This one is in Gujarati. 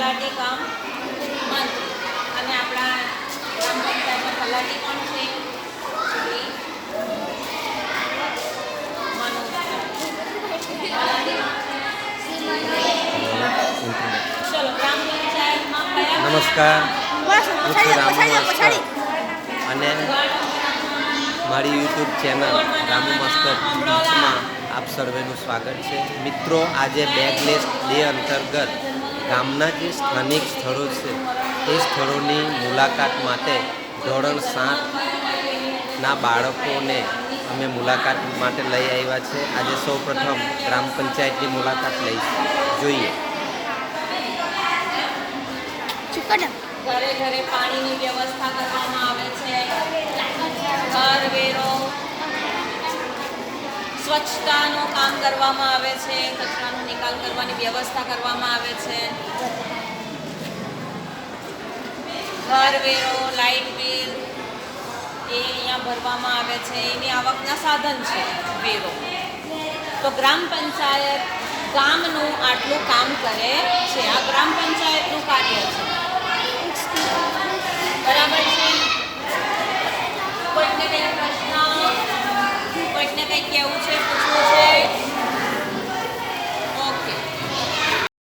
તલાટી કામ મંત્રી અને આપણા ગ્રામ પંચાયતના તલાટી કોણ છે નમસ્કાર હું રામુ માસ્ટર અને મારી યુટ્યુબ ચેનલ રામુ માસ્ટર ટીચમાં આપ સર્વેનું સ્વાગત છે મિત્રો આજે બેગલેસ ડે અંતર્ગત ગામના જે સ્થાનિક સ્થળો છે એ સ્થળોની મુલાકાત માટે ધોરણ સાતના બાળકોને અમે મુલાકાત માટે લઈ આવ્યા છે. આજે સૌ પ્રથમ ગ્રામ પંચાયતની મુલાકાત લઈ જોઈએ. ઘરે ઘરે પાણીની વ્યવસ્થા કરવામાં આવે સ્વચ્છતાનું કામ કરવામાં આવે છે, કચરાનો નિકાલ કરવાની વ્યવસ્થા કરવામાં આવે છે. ઘર વેરો લાઇટ બિલ એ અહીંયા ભરવામાં આવે છે. એની આવકના સાધન છે વેરો. તો ગ્રામ પંચાયત ગામનું આટલું કામ કરે છે. આ ગ્રામ પંચાયતનું કાર્ય છે. બરાબર છે? કોઈને કંઈક પ્રશ્ન કોઈકને કંઈક કહેવું છે?